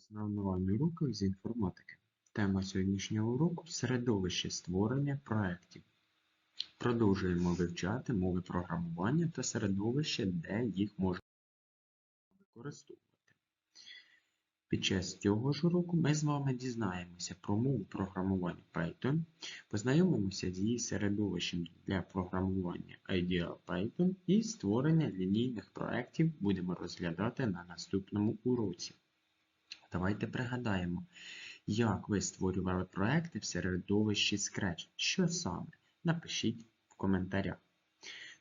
вас на онлайн-уроках з інформатики. Тема сьогоднішнього уроку середовище створення проєктів. Продовжуємо вивчати мови програмування та середовище, де їх можна використовувати. Під час цього ж уроку ми з вами дізнаємося про мову програмування Python, познайомимося з її середовищем для програмування IDEA Python і створення лінійних проєктів будемо розглядати на наступному уроці. Давайте пригадаємо, як ви створювали проекти в середовищі Scratch. Що саме? Напишіть в коментарях.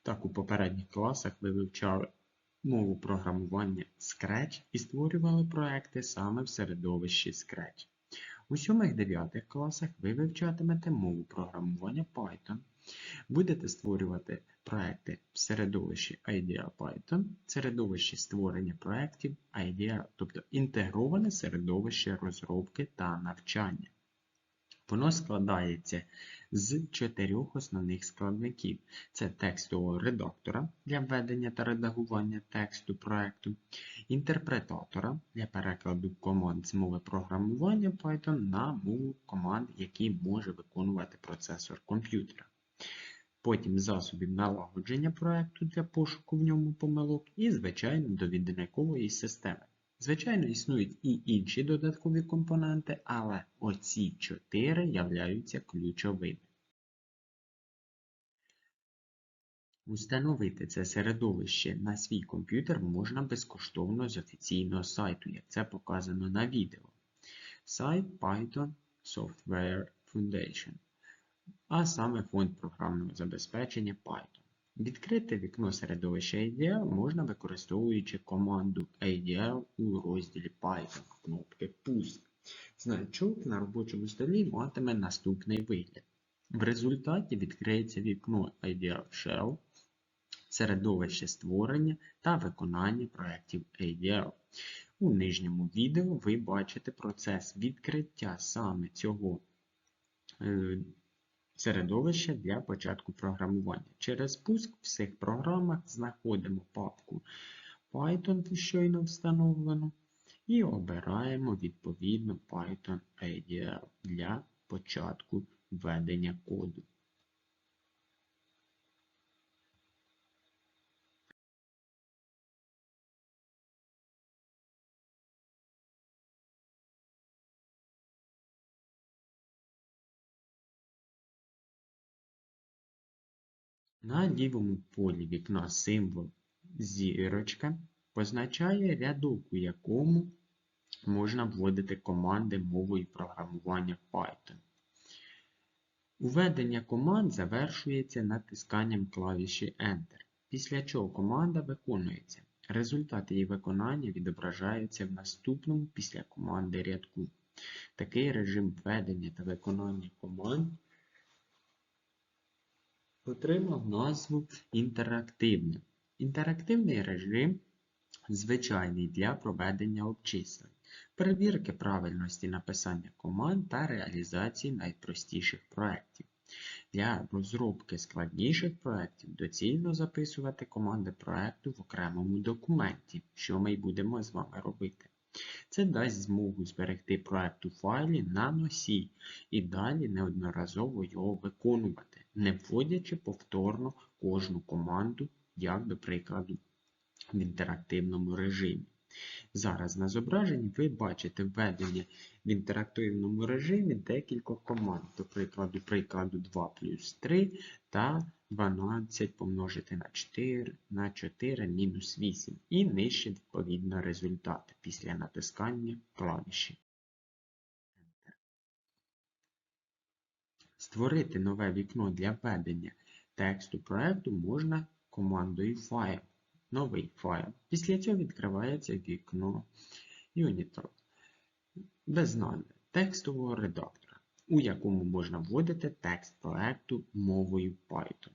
Так, у попередніх класах ви вивчали мову програмування Scratch і створювали проекти саме в середовищі Scratch. У 7-9 класах ви вивчатимете мову програмування Python. Будете створювати проекти в середовищі IDEA Python, середовищі створення проєктів IDEA, тобто інтегроване середовище розробки та навчання. Воно складається з чотирьох основних складників: це текстового редактора для введення та редагування тексту проекту, інтерпретатора для перекладу команд з мови програмування Python на мову команд, які може виконувати процесор комп'ютера. Потім засобів налагодження проекту для пошуку в ньому помилок і, звичайно, довідникової системи. Звичайно, існують і інші додаткові компоненти, але оці чотири являються ключовими. Установити це середовище на свій комп'ютер можна безкоштовно з офіційного сайту, як це показано на відео. Сайт Python Software Foundation, а саме фонд програмного забезпечення Python. Відкрити вікно середовища IDL можна використовуючи команду IDL у розділі Python кнопки Пуск. Значок на робочому столі матиме наступний вигляд. В результаті відкриється вікно IDL Shell, середовище створення та виконання проєктів IDL. У нижньому відео ви бачите процес відкриття саме цього середовище для початку програмування. Через пуск в всіх програмах знаходимо папку Python, щойно встановлену, і обираємо відповідно Python IDL для початку введення коду. На лівому полі вікна символ зірочка позначає рядок, у якому можна вводити команди мовою програмування Python. Введення команд завершується натисканням клавіші Enter, після чого команда виконується. Результат її виконання відображається в наступному після команди рядку. Такий режим введення та виконання команд отримав назву інтерактивним. Інтерактивний режим звичайний для проведення обчислень, перевірки правильності написання команд та реалізації найпростіших проєктів. Для розробки складніших проєктів доцільно записувати команди проєкту в окремому документі, що ми й будемо з вами робити. Це дасть змогу зберегти проєкт у файлі на носі і далі неодноразово його виконувати, не вводячи повторно кожну команду, як до прикладу, в інтерактивному режимі. Зараз на зображенні ви бачите введення в інтерактивному режимі декількох команд, до прикладу, прикладу 2 плюс 3 та 12 помножити на 4 на 4 мінус 8 і нижче відповідно результати після натискання клавіші. Створити нове вікно для введення тексту проекту можна командою File. Новий файл. Після цього відкривається вікно Unitor без назви текстового редактора, у якому можна вводити текст проекту мовою Python.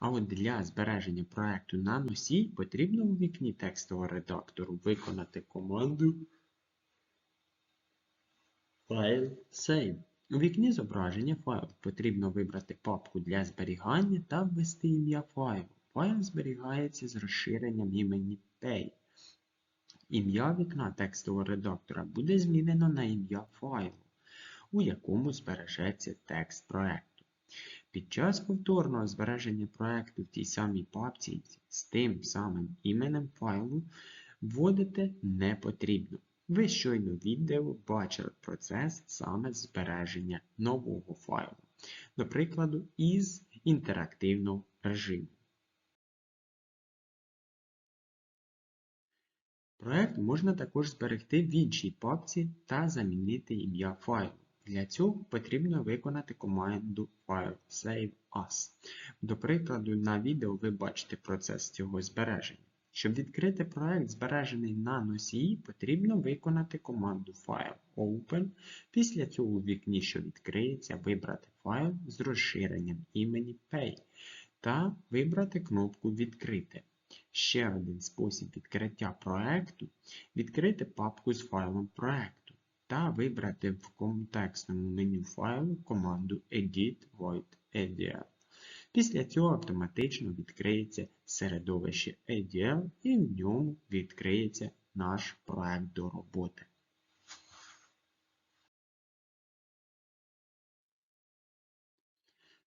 А от для збереження проекту на носі потрібно у вікні текстового редактору виконати команду File Save. У вікні зображення файлу потрібно вибрати папку для зберігання та ввести ім'я файлу. Файл зберігається з розширенням імені Pay. Ім'я вікна текстового редактора буде змінено на ім'я файлу, у якому збережеться текст проекту. Під час повторного збереження проекту в тій самій папці з тим самим іменем файлу вводити не потрібно. Ви щойно відео бачили процес саме збереження нового файлу, до прикладу, із інтерактивного режиму. Проект можна також зберегти в іншій папці та замінити ім'я файлу. Для цього потрібно виконати команду file save as. До прикладу, на відео ви бачите процес цього збереження. Щоб відкрити проект, збережений на носії, потрібно виконати команду file open. Після цього у вікні, що відкриється, вибрати файл з розширенням імені Pay та вибрати кнопку Відкрити. Ще один спосіб відкриття проекту відкрити папку з файлом проекту та вибрати в контекстному меню файлу команду Edit Void ADL. Після цього автоматично відкриється середовище ADL і в ньому відкриється наш проект до роботи.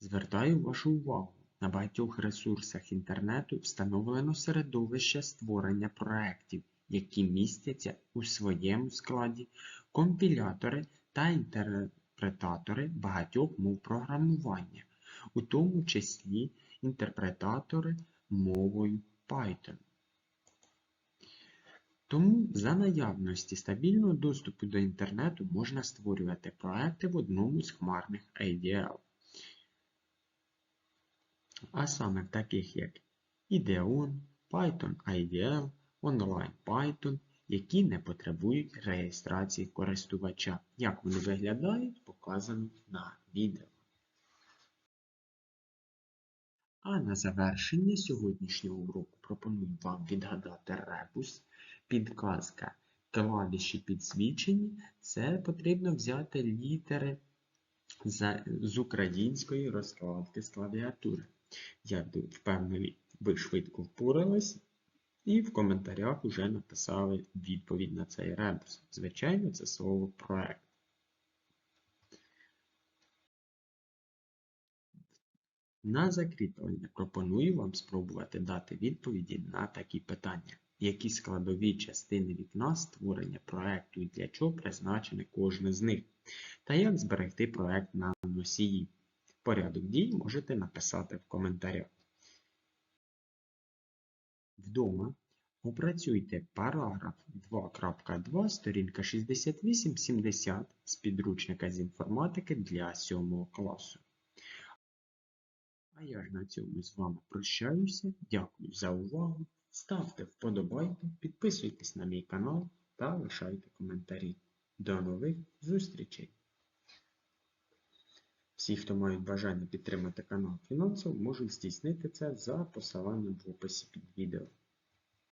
Звертаю вашу увагу. На багатьох ресурсах інтернету встановлено середовище створення проєктів, які містяться у своєму складі компілятори та інтерпретатори багатьох мов програмування, у тому числі інтерпретатори мовою Python. Тому за наявності стабільного доступу до інтернету можна створювати проекти в одному з хмарних ADL а саме в таких як Ideon, Python IDL, Online Python, які не потребують реєстрації користувача. Як вони виглядають, показано на відео. А на завершення сьогоднішнього уроку пропоную вам відгадати ребус, підказка клавіші підсвічені. Це потрібно взяти літери з української розкладки з клавіатури. Я впевнений, ви швидко впорались і в коментарях вже написали відповідь на цей ребус. Звичайно, це слово проект. На закріплення пропоную вам спробувати дати відповіді на такі питання. Які складові частини вікна створення проекту і для чого призначене кожне з них, та як зберегти проект на носії. Порядок дій можете написати в коментарях. Вдома опрацюйте параграф 2.2, сторінка 68-70 з підручника з інформатики для 7 класу. А я ж на цьому з вами прощаюся. Дякую за увагу. Ставте вподобайки, підписуйтесь на мій канал та лишайте коментарі. До нових зустрічей! Всі, хто мають бажання підтримати канал фінансово, можуть здійснити це за посиланням в описі під відео.